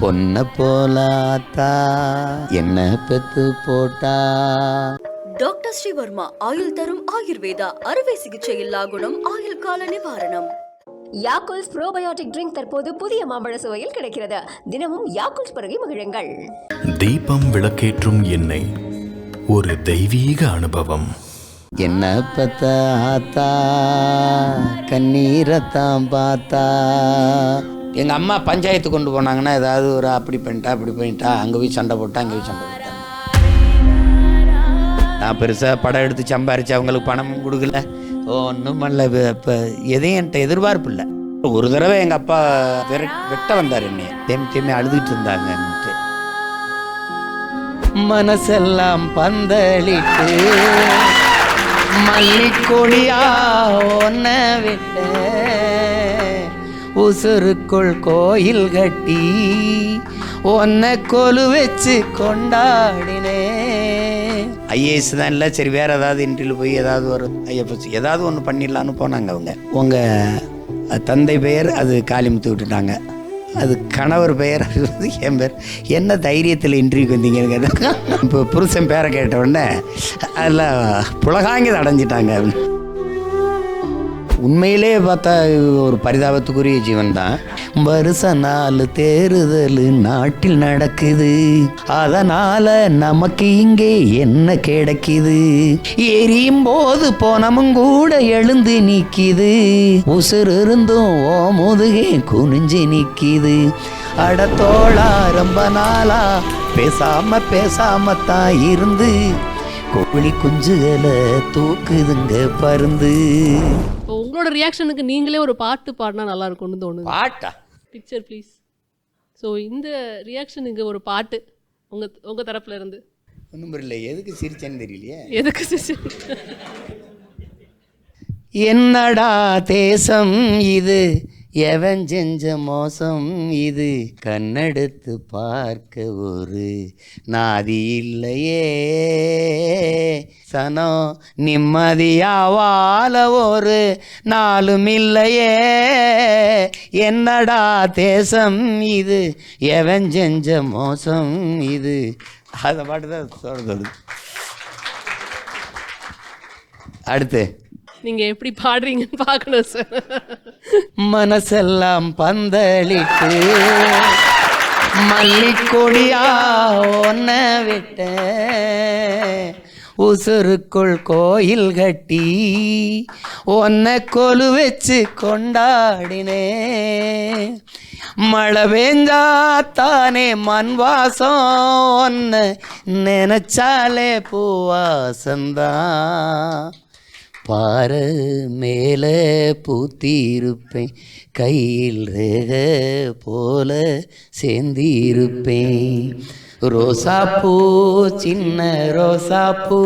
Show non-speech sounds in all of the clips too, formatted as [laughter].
பொன்ன போலாத்தா என்ன பெத்து போட்டா? டாக்டர் ஸ்ரீவர்மா ஆயுள் தரும் ஆயுர்வேதா அறுவை சிகிச்சை இல்லா குணம் ஆயுள் கால நிவாரணம். யாக்குல்ஸ் ப்ரோபயோட்டிக் ட்ரிங்க் தற்போது புதிய மாம்பழ சுவையில் கிடைக்கிறது. தினமும் யாக்குல்ஸ் பருகி மகிழுங்கள். தீபம் விளக்கேற்றும் எண்ணெய் ஒரு தெய்வீக அனுபவம். என்ன பெத்த ஆத்தா கண்ணீரத்தான் பார்த்தா எங்கள் அம்மா பஞ்சாயத்து கொண்டு போனாங்கன்னா ஏதாவது ஒரு அப்படி பண்ணிட்டா அப்படி பண்ணிட்டா அங்கே போய் சண்டை போட்டா அங்கே போய் சண்டை போட்டாங்க நான் பெருசாக படம் எடுத்து சம்பாரித்து அவங்களுக்கு பணமும் கொடுக்கல. ஒன்றும் பண்ணல. இப்போ எதையும் என்கிட்ட எதிர்பார்ப்பு இல்லை. ஒரு தடவை எங்கள் அப்பா விர வெட்ட வந்தார் என்னை. தேமி தேமி அழுதுகிட்டு இருந்தாங்கன்ட்டு மனசெல்லாம் பந்தளிட்டு மல்லிக்கொடியா ஒன்ன விட்ட உசுருக்குள் கோயில் கட்டி ஒன்ன கொலு வச்சு கொண்டாடினே. ஐஏஎஸ் தான் இல்லை சரி வேற ஏதாவது இன்டர்வியூ போய் ஏதாவது ஒரு ஐஎஃப்எஸ் ஏதாவது ஒன்று பண்ணிடலான்னு போனாங்க அவங்க. உங்கள் தந்தை பெயர் அது காலிமுத்து விட்டுட்டாங்க. அது கணவர் பெயர் அது வந்து என் பேர் என்ன தைரியத்தில் இன்டர்வியூக்கு வந்தீங்கன்னு கேட்டாங்க இப்போ புருஷன் பேரை கேட்ட உடனே அதில் புலகாங்கி அடைஞ்சிட்டாங்க உண்மையிலே பார்த்தா ஒரு பரிதாபத்துக்குரிய ஜீவன் தான் வருஷ நாள் தேறுதல் நாட்டில் நடக்குது. அதனால நமக்கு இங்கே என்ன கிடைக்குது? எரியும் போது போனமும் கூட எழுந்து நிக்கிது உசுர் இருந்தும் ஓ முதுகே குனிஞ்சு நிக்கிது அடத்தோளா ரொம்ப நாளா பேசாம பேசாம தான் இருந்து. கோழி குஞ்சுகளை தூக்குதுங்க பருந்து. உங்களோட ரியாக்ஷனுக்கு நீங்களே ஒரு பாட்டு பாடினா நல்லா இருக்கும்னு தோணுது. பாட்டா? பிக்சர் ப்ளீஸ் ஸோ இந்த ரியாக்ஷனுக்கு ஒரு பாட்டு. உங்க உங்க தரப்புல இருந்து. ஒன்றும் புரியல. எதுக்கு சிரிச்சேன்னு தெரியலையே. எதுக்கு சிஸ்டர் என்னடா தேசம் இது? எவன் செஞ்ச மோசம் இது? கண்ணெடுத்து பார்க்க ஒரு நாதி இல்லையே. சனோ நிம்மதியாவால ஒரு நாளும் இல்லையே. என்னடா தேசம் இது? எவன் செஞ்ச மோசம் இது? அதை பாட்டு தான் சொல்றது அடுத்து. நீங்க எப்படி பாடுறீங்கன்னு பார்க்கணும் சார் மனசெல்லாம் பந்தளிட்டு மல்லிக்கொடியா ஒன்ன விட்ட. உசுருக்குள் கோயில் கட்டி ஒன்ன கொலு வச்சு கொண்டாடினே. மழை பெஞ்சா தானே மண் வாசம் ஒன்ன நினைச்சாலே பூவாசந்தான் பாறை மேலே பூத்திருப்பேன் கையில் ரேக போல சேர்ந்திருப்பேன். ரோசாப்பூ சின்ன ரோசாப்பூ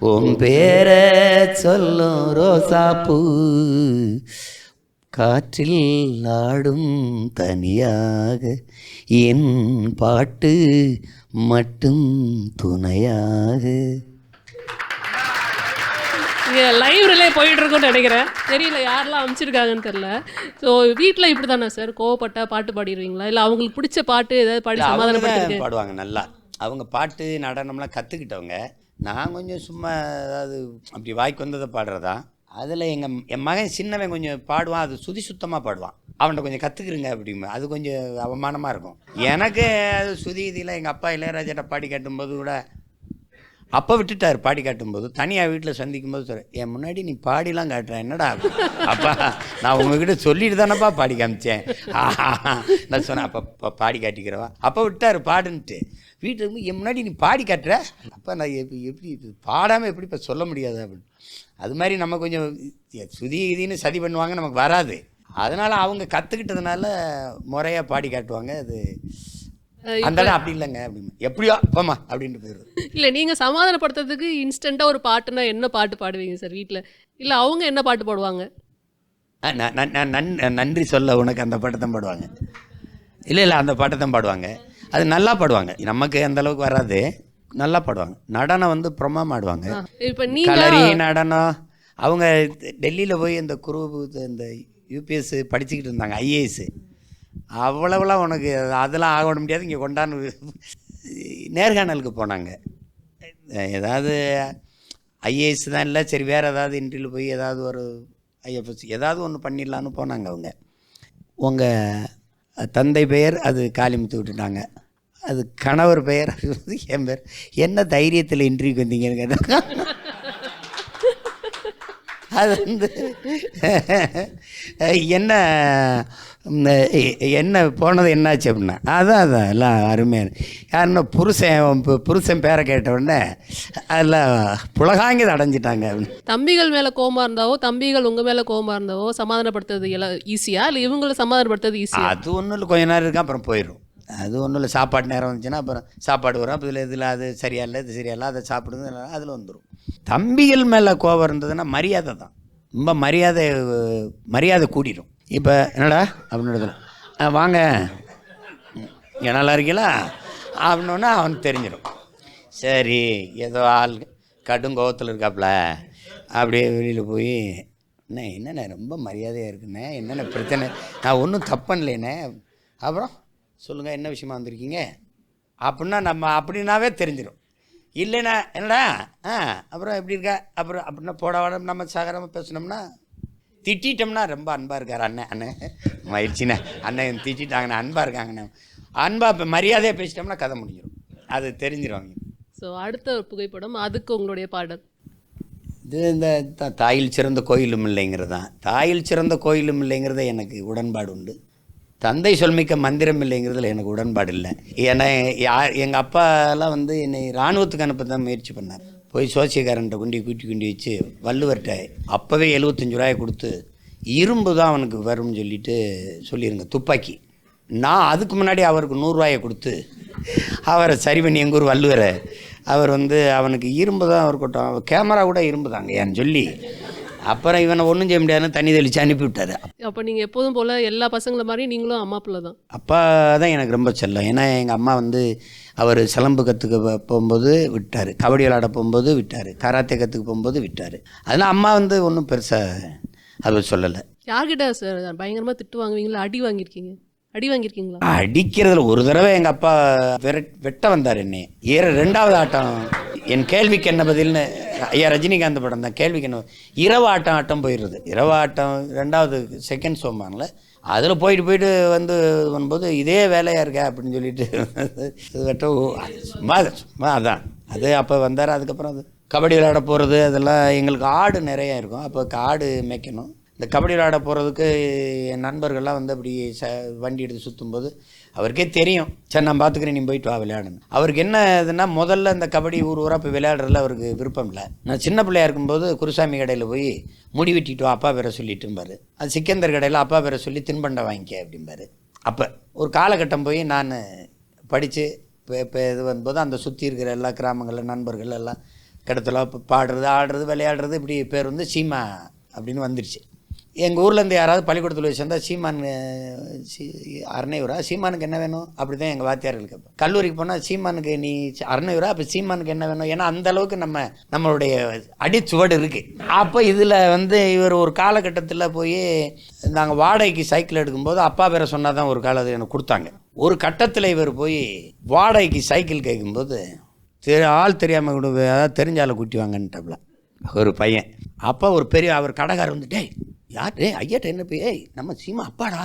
உன் பேரை சொல்லும் ரோசாப்பூ. காற்றில் ஆடும் தனியாக என் பாட்டு மட்டும் துணையாக. இங்க லைவ் ரிலே நினைக்கிறேன். தெரியல யாரெல்லாம் அமைச்சிருக்காங்கன்னு தெரியல. ஸோ வீட்டில் இப்படி தானே சார் கோவப்பட்டா பாட்டு பாடிடுவீங்களா? இல்லை அவங்களுக்கு பிடிச்ச பாட்டு ஏதாவது பாடி சமாதானப்படுத்திருக்கு பாடுவாங்க நல்லா. அவங்க பாட்டு நடனம்லாம் கற்றுக்கிட்டவங்க நான் கொஞ்சம் சும்மா அதாவது அப்படி வாய்க்கு வந்ததை பாடுறதா? அதில் எங்கள் என் மகன் சின்னவன் கொஞ்சம் பாடுவான். அது சுதி சுத்தமாக பாடுவான். அவன்கிட்ட கொஞ்சம் கற்றுக்குறங்க அப்படிம்பா. அது கொஞ்சம் அவமானமாக இருக்கும். எனக்கு அது சுதி இதில் எங்கள் அப்பா இளையராஜாட்ட பாடி காட்டும்போது கூட அப்போ விட்டுட்டார் பாடி காட்டும்போது. தனியாக வீட்டில் சந்திக்கும் போது சொல்கிறேன் என் முன்னாடி நீ பாடிலாம் காட்டுற என்னடா அப்பா நான் உங்ககிட்ட சொல்லிட்டு தானப்பா பாடி காமிச்சேன். [laughs] நான் சொன்னேன் அப்போ பாடி காட்டிக்கிறவா? அப்போ விட்டார் பாடுன்ட்டு. வீட்டில் இருக்கும்போது என் முன்னாடி நீ பாடி காட்டுற? அப்போ நான் எப்படி எப்படி பாடாமல் எப்படி இப்போ சொல்ல முடியாது அப்படின்னு. அது மாதிரி நம்ம கொஞ்சம் சுதி இதுன்னு சதி பண்ணுவாங்க நமக்கு வராது. அதனால் அவங்க கற்றுக்கிட்டதுனால முறையாக பாடி காட்டுவாங்க அது இடம் அப்படி இல்லைங்க அப்படின்னு எப்படியோ போமா அப்படின்ட்டு போயிடுது. இல்லை நீங்கள் சமாதானப்படுத்துறதுக்கு இன்ஸ்டண்ட்டாக ஒரு பாட்டுனா என்ன பாட்டு பாடுவீங்க சார் வீட்டில் இல்லை அவங்க என்ன பாட்டு பாடுவாங்க? நன்றி சொல்ல உனக்கு அந்த பாட்டை தான் பாடுவாங்க. இல்லை இல்லை அந்த பாட்டை தான் பாடுவாங்க. அது நல்லா பாடுவாங்க. நமக்கு அந்த அளவுக்கு வராது. நல்லா பாடுவாங்க. நடனம் வந்து பிரமாம ஆடுவாங்க. இப்போ கலரி நடனம். அவங்க டெல்லியில் போய் இந்த குரு இந்த யூபிஎஸ் படிச்சுக்கிட்டு இருந்தாங்க ஐஏஎஸ் அவ்வளவுலாம் உனக்கு அதெல்லாம் ஆக முடியாது. இங்கே கொண்டாந்து நேர்காணலுக்கு போனாங்க. ஏதாவது ஐஏஎஸ் தான் இல்லை சரி வேறு ஏதாவது இன்ட்ரியில் போய் ஏதாவது ஒரு ஐஎஃப்எஸ் ஏதாவது ஒன்று பண்ணிடலான்னு போனாங்க அவங்க. உங்கள் தந்தை பெயர் அது காலிமுத்து விட்டுட்டாங்க. அது கணவர் பெயர் என் பேர் என்ன தைரியத்தில் இன்ட்ரிவியூக்கு வந்தீங்கன்னு கேட்டாங்க அது வந்து [laughs] என்ன என்ன போனது என்னாச்சு அப்படின்னா அதான் அதான் எல்லாம் அருமையான யாருன்னா புருஷன் பு- புருஷன் பேரை கேட்ட உடனே அதெல்லாம் புலகாங்கி அடைஞ்சிட்டாங்க தம்பிகள் மேலே கோமா இருந்தாவோ தம்பிகள் உங்கள் மேலே கோமா இருந்தாவோ சமாதானப்படுத்துறது எல்லாம் ஈஸியா இல்லை இவங்களை சமாதானப்படுத்துறது ஈஸியா அது ஒன்றும் இல்லை கொஞ்ச நேரம் இருக்கும் அப்புறம் போயிடும் அது ஒன்றும் இல்லை. சாப்பாடு நேரம் வந்துச்சுன்னா அப்புறம் சாப்பாடு வரும். அப்போ இதில் இதில் அது சரியா இல்லை இது சரியா இல்லை அதை சாப்பிடுது அதில் வந்துடும் தம்பிகள் மேலே கோபம் இருந்ததுன்னா மரியாதை தான். ரொம்ப மரியாதை மரியாதை கூடிடும் இப்போ என்னடா? அப்படின்னு "ஆ, வாங்க. இங்கே நல்லா இருக்கீங்களா? அப்படின்னோன்னா அவனுக்கு தெரிஞ்சிடும். சரி ஏதோ ஆள் கடும் கோவத்தில் இருக்காப்புல அப்படியே வெளியில் போய் அண்ணே என்னண்ணே ரொம்ப மரியாதையாக இருக்குண்ணே. என்னென்ன பிரச்சனை? நான் ஒன்றும் தப்பண்ணலேண்ணே அப்புறம் சொல்லுங்கள் என்ன விஷயமா வந்திருக்கீங்க? அப்படின்னா நம்ம அப்படின்னாவே தெரிஞ்சிடும் இல்லைண்ணா என்னடா? ஆ அப்புறம் எப்படி இருக்க? அப்புறம் அப்படின்னா போட நம்ம சாகரமாக பேசினோம்னா திட்டிட்டோம்னா ரொம்ப அன்பாக இருக்கார் அண்ணன் அண்ணன் மயிற்சிண்ணே அண்ணன் திட்டிட்டாங்கண்ணே அன்பாக இருக்காங்கண்ணே. அன்பாக இப்போ மரியாதையாக பேசிட்டோம்னா கதை முடிஞ்சிடும் அது தெரிஞ்சிடும் ஸோ அடுத்த ஒரு புகைப்படம் அதுக்கு உங்களுடைய பாடல். இது இந்த தாயில் சிறந்த கோயிலும் இல்லைங்கிறது தான் தாயில் சிறந்த கோயிலும் இல்லைங்கிறத எனக்கு உடன்பாடு உண்டு. தந்தை சொல்மிக்க மந்திரம் இல்லைங்கிறதுல எனக்கு உடன்பாடு இல்லை. ஏன்னா யார் எங்கள் அப்பாலாம் வந்து என்னை இராணுவத்துக்கு அனுப்ப தான் முயற்சி பண்ணார். போய் சோசியக்காரன்ட்ட குண்டி கூட்டி குண்டி வச்சு வள்ளுவர்கிட்ட அப்போவே எழுபத்தஞ்சு ரூபாயை கொடுத்து இரும்பு தான் அவனுக்கு வரும்னு சொல்லிட்டு சொல்லிடுங்க துப்பாக்கி. நான் அதுக்கு முன்னாடி அவருக்கு நூறுரூவாயை கொடுத்து அவரை சரி பண்ணி எங்கள் ஊர் வள்ளுவரை அவர் வந்து அவனுக்கு இரும்பு தான் அவர் கேமரா கூட இரும்பு தாங்க ஏன்னு சொல்லி அப்புறம் இவனை ஒன்றும் செய்ய முடியாதுன்னு தண்ணி தெளித்து அனுப்பி விட்டாரு அப்போ நீங்கள் எப்போதும் போல் எல்லா பசங்கள மாதிரி நீங்களும் அம்மா பிள்ளை தான். அப்பா தான் எனக்கு ரொம்ப செல்லம். ஏன்னா எங்கள் அம்மா வந்து அவர் சிலம்பு கற்றுக்க போகும்போது விட்டார். கபடி விளையாட போகும்போது விட்டார். கராத்தே கற்றுக்க போகும்போது விட்டார். அதனால் அம்மா வந்து ஒன்றும் பெருசாக அது சொல்லலை. யார்கிட்ட சார் பயங்கரமாக திட்டு வாங்குவீங்களா? அடி வாங்கியிருக்கீங்க? அடி வாங்கியிருக்கீங்களா? அடிக்கிறதுல ஒரு தடவை எங்கள் அப்பா விரட் வெட்ட வந்தார் என்னை. ஏற ரெண்டாவது ஆட்டம். என் கேள்விக்கு என்ன பதில்னு ஐயா ரஜினிகாந்த் படம் தான். கேள்விக்கு என்ன இரவு ஆட்டம் ஆட்டம் போயிடுறது இரவு ஆட்டம் ரெண்டாவது செகண்ட் சோம்பான்ல அதில் போயிட்டு போயிட்டு வந்து வரும்போது இதே வேலையாக இருக்கா அப்படின்னு சொல்லிட்டு சும்மா சும்மா அதான். அது அப்போ வந்தார். அதுக்கப்புறம் அது கபடி விளையாட போகிறது அதெல்லாம் எங்களுக்கு ஆடு நிறையா இருக்கும். அப்போ ஆடு மேய்க்கணும். இந்த கபடி விளையாட போகிறதுக்கு என் நண்பர்கள்லாம் வந்து அப்படி ச வண்டி எடுத்து சுற்றும்போது அவருக்கே தெரியும். சரி நான் பார்த்துக்கிறேன் நீ போயிட்டு வா விளையாடுன்னு. அவருக்கு என்ன இதுன்னா முதல்ல இந்த கபடி ஊர் ஊராக போய் விளையாடுறதுல அவருக்கு விருப்பம் இல்லை. நான் சின்ன பிள்ளையா இருக்கும்போது குருசாமி கடையில் போய் முடி வெட்டிட்டு வா அப்பா பேரை சொல்லிட்டும்பாரு. அது சிக்கந்தர் கடையில் அப்பா பேரை சொல்லி தின்பண்டம் வாங்கிக்க அப்படிம்பாரு. அப்போ ஒரு காலகட்டம் போய் நான் படித்து இப்போ இப்போ இது வரும்போது அந்த சுற்றி இருக்கிற எல்லா கிராமங்களில் நண்பர்கள் எல்லாம் கிடத்துல பாடுறது ஆடுறது விளையாடுறது இப்படி பேர் வந்து சீமா அப்படின்னு வந்துருச்சு. எங்கள் ஊர்லேருந்து யாராவது பள்ளிக்கூடத்தில் வச்சு வந்தால் சீமான் சீ சீமானுக்கு என்ன வேணும்? அப்படி தான் எங்கள் வாத்தியார்கள் கேட்போம் கல்லூரிக்கு போனால் சீமானுக்கு நீ சி- அப்போ சீமானுக்கு என்ன வேணும்? ஏன்னா அந்த அளவுக்கு நம்ம நம்மளுடைய அடிச்சுவடு இருக்குது அப்போ இதில் வந்து இவர் ஒரு காலகட்டத்தில் போய் நாங்கள் வாடகைக்கு சைக்கிள் எடுக்கும்போது அப்பா பேரை சொன்னால் தான் ஒரு காலம் எனக்கு கொடுத்தாங்க. ஒரு கட்டத்தில் இவர் போய் வாடகைக்கு சைக்கிள் கேட்கும்போது தெரி ஆள் தெரியாமல் கூட தெரிஞ்சால தெரிஞ்ச ஆளை கூட்டி வாங்கன்ட்டாப்புல ஒரு பையன். அப்போ ஒரு பெரிய அவர் கடைக்காரர் வந்து டேய் யார் ஏ ஐயாட்ட என்ன போய் ஏய் நம்ம சீமா அப்பாடா.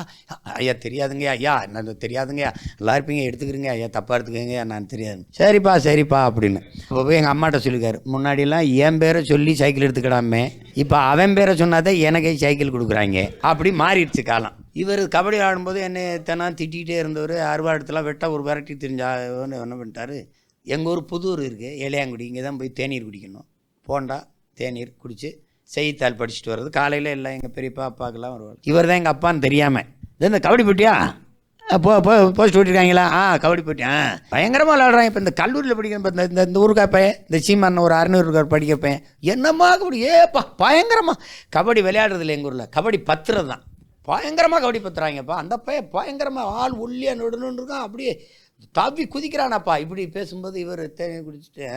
ஐயா தெரியாதுங்க ஐயா. என்ன தெரியாதுங்க. நல்லா இருப்பீங்க எடுத்துக்கிறீங்க. ஐயா தப்பாக எடுத்துக்கங்க. நான் தெரியாது. சரிப்பா சரிப்பா அப்படின்னு. இப்போ போய் எங்கள் அம்மாட்ட சொல்லிக்காரு முன்னாடிலாம் என் பேரை சொல்லி சைக்கிள் எடுத்துக்கிடாமே. இப்போ அவன் பேரை சொன்னாதான் எனக்கே சைக்கிள் கொடுக்குறாங்க. அப்படி மாறிடுச்சு காலம். இவர் கபடி ஆடும்போது என்னை தினம் திட்டிகிட்டே இருந்தவர் அறுவாடத்தில் வெட்ட ஒரு விரட்டி தெரிஞ்சா என்ன பண்ணிட்டாரு? எங்கள் ஊர் புதூர் இருக்குது இளையாங்குடி இங்கே தான் போய் தேநீர் குடிக்கணும். போண்டா தேநீர் குடித்து செய்தித்தாள் படிச்சுட்டு வர்றது. காலையில் எல்லாம் எங்கள் பெரியப்பா அப்பாக்கெல்லாம் வருவார் இவர் தான் எங்கள் அப்பான்னு தெரியாமல் இந்த கபடி போட்டியா? போ போ போஸ்ட் விட்டுருக்காங்களா? ஆ கபடி போட்டி. ஆ பயங்கரமாக விளாடுறான். இப்போ இந்த கல்லூரியில் படிக்கிற இந்த இந்த இந்த ஊருக்கா பையன் இந்த சீமான ஒரு அறுநூறு இருக்கார் பையன் என்னம்மா கபடி? ஏப்பா பயங்கரமாக கபடி விளையாடுறதில்ல எங்கள் ஊரில். கபடி பத்துறது தான் பயங்கரமாக கபடி பத்துறாங்கப்பா. அந்த பையன் பயங்கரமாக ஆள் ஒல்லியாக நொடுன்னு இருக்கான். அப்படியே தவி குதிக்கிறானாப்பா. இப்படி பேசும்போது இவர் தேநீர் குடிச்சிட்டு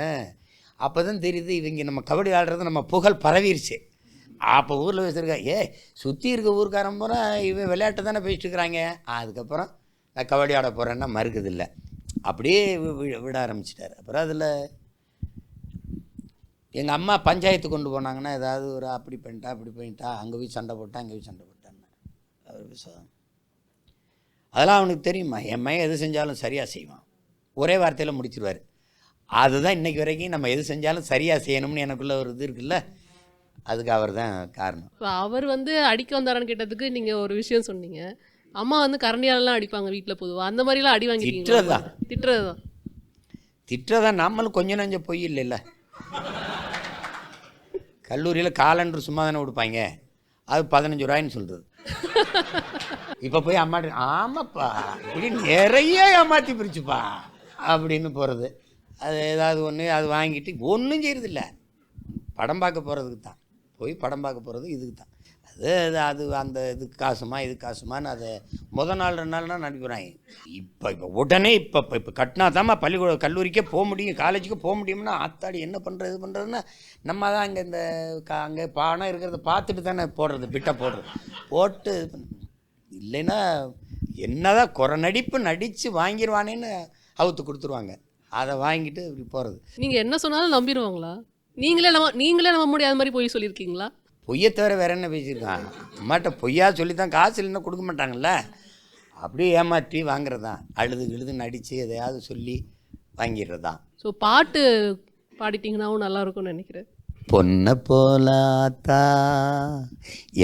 அப்போ தான் தெரியுது இவங்க நம்ம கபடி ஆடுறது நம்ம புகழ் பரவிருச்சு. அப்போ ஊரில் வச்சுருக்கா ஏ சுற்றி இருக்க ஊருக்காரன் பூரா இவன் விளையாட்டு தானே பேசிட்டு இருக்கிறாங்க அதுக்கப்புறம் நான் கபடி ஆட போகிறேன்னா மறுக்குது இல்லை. அப்படியே வி- விட ஆரம்பிச்சிட்டார். அப்புறம் அதில் எங்கள் அம்மா பஞ்சாயத்து கொண்டு போனாங்கன்னா ஏதாவது ஒரு அப்படி பண்ணிட்டா அப்படி பண்ணிட்டா அங்கே போய் சண்டை போட்டா அங்கே போய் சண்டை போட்டான்னு அவர் விசுவாசம் அதெல்லாம் அவனுக்கு தெரியுமா? என் மையம் எது செஞ்சாலும் சரியாக செய்வான். ஒரே வார்த்தையில் முடிச்சிருவார். அதுதான் இன்னைக்கு வரைக்கும் நம்ம எது செஞ்சாலும் சரியாக செய்யணும்னு எனக்குள்ள ஒரு இது இருக்குல்ல. அதுக்கு அவர் தான் காரணம். இப்போ அவர் வந்து அடிக்க வந்தாரான்னு கேட்டதுக்கு நீங்கள் ஒரு விஷயம் சொன்னீங்க. அம்மா வந்து கரண்டியாலலாம் அடிப்பாங்க வீட்டில் பொதுவாக அந்த மாதிரிலாம் அடி வாங்கிருக்கீங்களா? திட்டுறதுதான். திட்டுறது தான் திட்டுறதான் நம்மளும் கொஞ்சம் நஞ்ச பொய் இல்லைல்ல. கல்லூரியில் காலண்டர் சும்மா தானே கொடுப்பாங்க. அது பதினஞ்சு ரூபாய்ன்னு சொல்கிறது இப்போ போய் அம்மாட்ட ஆமாப்பா இப்படி நிறைய ஏமாற்றி பிரிச்சுப்பா அப்படின்னு போகிறது அது ஏதாவது ஒன்று அது வாங்கிட்டு ஒன்றும் செய்கிறதில்ல படம் பார்க்க போகிறதுக்கு தான். போய் படம் பார்க்க போகிறது இதுக்கு தான். அது அது அது அந்த இதுக்கு காசுமா இது காசுமான்னு அதை முத நாள் ரெண்டு நாள்னா நடிக்கிறாங்க. இப்போ இப்போ உடனே இப்போ இப்போ இப்போ கட்டினா தாம்மா பள்ளிக்கூட கல்லூரிக்கே போக முடியும் காலேஜுக்கு போக முடியும்னா ஆத்தாடி என்ன பண்ணுறது பண்ணுறதுன்னா நம்ம தான் அங்கே இந்த க அங்கே பணம் இருக்கிறத பார்த்துட்டு தானே போடுறது பிட்டை போடுறது. போட்டு இல்லைன்னா என்னதான் குறை நடிப்பு நடித்து வாங்கிடுவானேன்னு அவுத்து கொடுத்துருவாங்க. அதை வாங்கிட்டு இப்படி போகிறது நீங்கள் என்ன சொன்னாலும் நம்பிடுவாங்களா? நீங்களே நம்ம நீங்களே நம்ப முடியாத மாதிரி போய் சொல்லியிருக்கீங்களா? பொய்யை தவிர வேற என்ன பேசியிருக்கான் அம்மாட்ட பொய்யா சொல்லி தான் காசு இல்லைன்னா கொடுக்க மாட்டாங்கல்ல? அப்படியே ஏமாற்றி வாங்குறது? தான் அழுது கிழுது நடித்து எதையாவது சொல்லி வாங்கிடுறது? தான் ஸோ பாட்டு பாடிட்டீங்கன்னாவும் நல்லா இருக்கும்னு நினைக்கிறேன். பொண்ணை போல ஆத்தா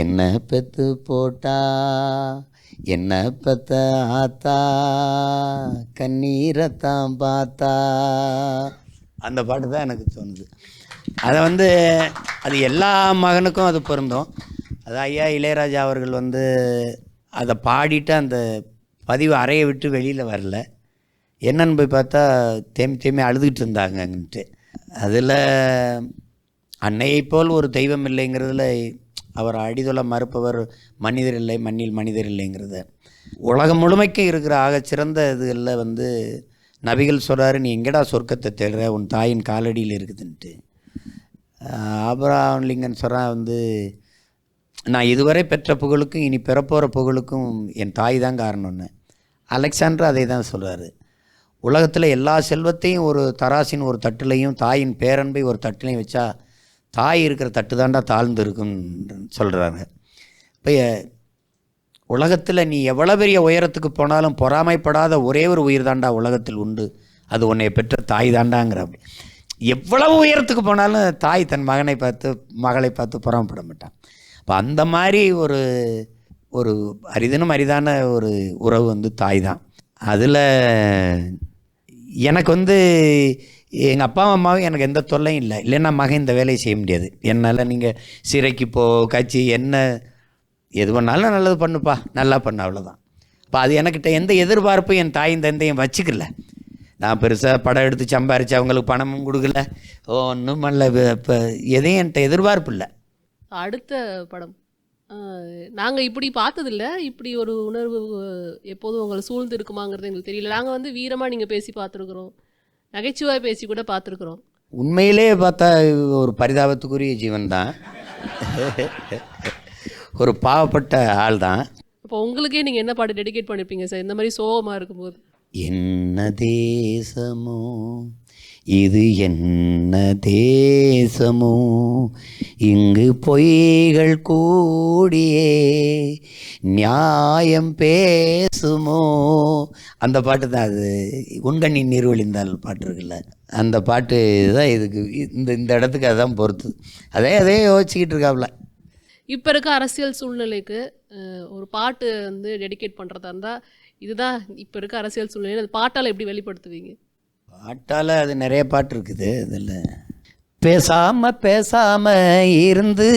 என்ன பெத்து போட்டா என்ன பார்த்தா ஆத்தா கண்ணீரைத்தான் பார்த்தா. அந்த பாட்டு தான் எனக்கு தோணுது. அதை வந்து அது எல்லா மகனுக்கும் அது பொருந்தும். அது ஐயா இளையராஜா அவர்கள் வந்து அதை பாடிட்டு அந்த பதிவு அறையை விட்டு வெளியில் வரல. என்னன்னு போய் பார்த்தா தேமி தேமி அழுதுகிட்டு இருந்தாங்கன்ட்டு அதில் அன்னையை போல் ஒரு தெய்வம் இல்லைங்கிறதுல அவர் அடிதொல மறுப்பவர் மனிதர் இல்லை மண்ணில் மனிதர் இல்லைங்கிறத. உலகம் முழுமைக்கும் இருக்கிற ஆகச்சிறந்த இதுகளில் வந்து நபிகள் சொல்கிறாரு நீ எங்கடா சொர்க்கத்தை தேடுற? உன் தாயின் காலடியில் இருக்குதுன்ட்டு. ஆபராம் லிங்கன் சொல்கிறான் வந்து நான் இதுவரை பெற்ற புகழுக்கும் இனி பெறப்போகிற புகழுக்கும் என் தாய் தான் காரணம்னு. அலெக்சாண்டர் அதை தான் சொல்கிறாரு உலகத்தில் எல்லா செல்வத்தையும் ஒரு தராசின் ஒரு தட்டுலையும் தாயின் பேரன்பை ஒரு தட்டுலையும் வச்சா தாய் இருக்கிற தட்டு தாண்டா தாழ்ந்து இருக்குன்னு சொல்கிறாங்க இப்போ உலகத்தில் நீ எவ்வளோ பெரிய உயரத்துக்கு போனாலும் பொறாமைப்படாத ஒரே ஒரு உயிர் தாண்டா உலகத்தில் உண்டு. அது உன்னை பெற்ற தாய் தாண்டாங்கிற அப்படி எவ்வளவு உயரத்துக்கு போனாலும் தாய் தன் மகனை பார்த்து மகளை பார்த்து பொறாமப்பட மாட்டான். அப்போ அந்த மாதிரி ஒரு ஒரு அரிதனும் அரிதான ஒரு உறவு வந்து தாய் தான். அதில் எனக்கு வந்து எங்கள் அப்பா அம்மாவும் எனக்கு எந்த தொல்லையும் இல்லை. இல்லைன்னா மகன் இந்த வேலையை செய்ய முடியாது. என்னால் நீங்கள் சிறைக்கு போ கட்சி என்ன எது பண்ணாலும் நல்லது பண்ணுப்பா. நல்லா பண்ண அவ்வளோதான் இப்போ அது எனக்கிட்ட எந்த எதிர்பார்ப்பும் என் தாயும் தந்தையும் வச்சுக்கல. நான் பெருசாக படம் எடுத்து சம்பாரித்து அவங்களுக்கு பணமும் கொடுக்கல. ஒன்றும் பண்ணல. இப்போ எதையும் என்கிட்ட எதிர்பார்ப்பு இல்லை. அடுத்த படம். நாங்கள் இப்படி பார்த்ததில்ல. இப்படி ஒரு உணர்வு எப்போதும் உங்களை சூழ்ந்து இருக்குமாங்கிறது எங்களுக்கு தெரியல. நாங்கள் வந்து வீரமாக நீங்கள் பேசி பார்த்துருக்குறோம். நகைச்சுவாய் பேசி கூட பார்த்துருக்குறோம். உண்மையிலே பார்த்தா ஒரு பரிதாபத்துக்குரிய ஜீவன் தான். ஒரு பாவப்பட்ட ஆள் தான். அப்போ உங்களுக்கே நீங்கள் என்ன பாட்டு டெடிகேட் பண்ணியிருப்பீங்க சார்? இந்த மாதிரி சோகமாக இருக்கும்போது. என்ன தேசமோ? இது என்ன தேசமோ? இங்கு பொய்கள் கூடியே நியாயம் பேசுமோ? அந்த பாட்டு தான் அது. உண்கண்ணி நீர்வழிந்தால் பாட்டு இருக்குல்ல. அந்த பாட்டு தான் இதுக்கு இந்த இந்த இடத்துக்கு அதான் பொறுத்து. அதே அதே யோசிச்சுக்கிட்டு இருக்காப்புல இப்போ இருக்க அரசியல் சூழ்நிலைக்கு ஒரு பாட்டு வந்து டெடிகேட் பண்ணுறதா இருந்தால் இதுதான் இப்போ இருக்க அரசியல் சூழ்நிலை அது பாட்டால் எப்படி வெளிப்படுத்துவீங்க? பாட்டால் அது நிறைய பாட்டு இருக்குது அதில். பேசாம பேசாம இருந்து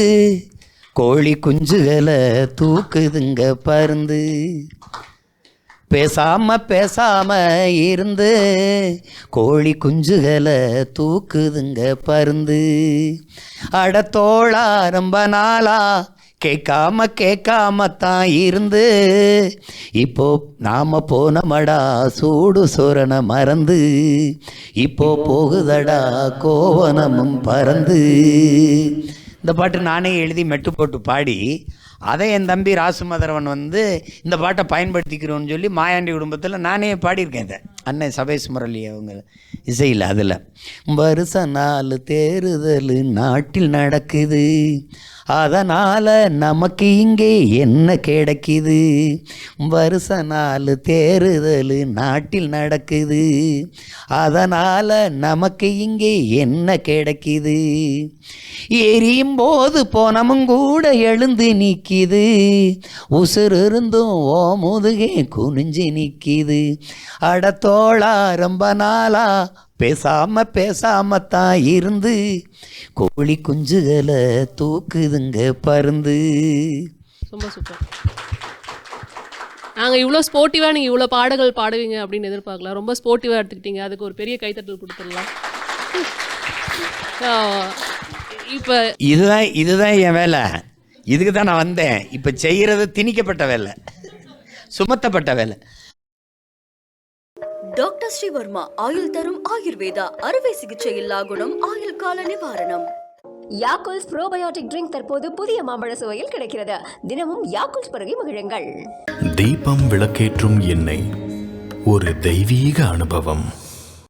கோழி குஞ்சுகளை தூக்குதுங்க பருந்து. பேசாம பேசாம இருந்து கோழி குஞ்சுகளை தூக்குதுங்க பருந்து. அடத்தோளா ரொம்ப நாளா கேட்காம கேட்காம தான் இருந்து. இப்போ நாம போனமடா சூடு சோரண மறந்து. இப்போ போகுதடா கோவனமும் பறந்து. இந்த பாட்டு நானே எழுதி மெட்டு போட்டு பாடி அதை என் தம்பி ராசுமதரவன் வந்து இந்த பாட்டை பயன்படுத்திக்கிறோன்னு சொல்லி மாயாண்டி குடும்பத்தில் நானே பாடியிருக்கேன் இதை. அண்ணன் சபேஷ் முரளி அவங்க இசையில் அதில். வருஷ நாள் தேறுதல் நாட்டில் நடக்குது. அதனால் நமக்கு இங்கே என்ன கிடைக்குது? வருஷ நாள் தேறுதல் நாட்டில் நடக்குது. அதனால் நமக்கு இங்கே என்ன கிடைக்குது? எரியும் போது போனமும் கூட எழுந்து நிற்கிது. உசுறு இருந்தும் ஓ முதுகே குனிஞ்சு நிற்கிது. அடத்தோளா ரொம்ப நாளா பேசாம பேசாம தான் இருந்து கோழி குஞ்சுகளை தூக்குதுங்க பருந்து. ரொம்ப சூப்பர். நாங்கள் இவ்வளோ ஸ்போர்ட்டிவாக நீங்கள் இவ்வளோ பாடல்கள் பாடுவீங்க அப்படின்னு எதிர்பார்க்கல. ரொம்ப ஸ்போர்ட்டிவாக எடுத்துக்கிட்டீங்க. அதுக்கு ஒரு பெரிய கைத்தட்டல் கொடுத்துடலாம். இப்போ இதுதான் இதுதான் என் வேலை. இதுக்கு தான் நான் வந்தேன். இப்போ செய்கிறது திணிக்கப்பட்ட வேலை. சுமத்தப்பட்ட வேலை. ஸ்ரீவர்மா ஆயுள் தரும் ஆயுர்வேதா அறுவை சிகிச்சை இல்லா குணம் ஆயுள் கால நிவாரணம். யாக்குல்ஸ் ப்ரோபயோட்டிக் ட்ரிங்க் தற்போது புதிய மாம்பழ சுவையில் கிடைக்கிறது. தினமும் யாக்குல்ஸ் பருகி மகிழுங்கள். தீபம் விளக்கேற்றும் எண்ணெய் ஒரு தெய்வீக அனுபவம்.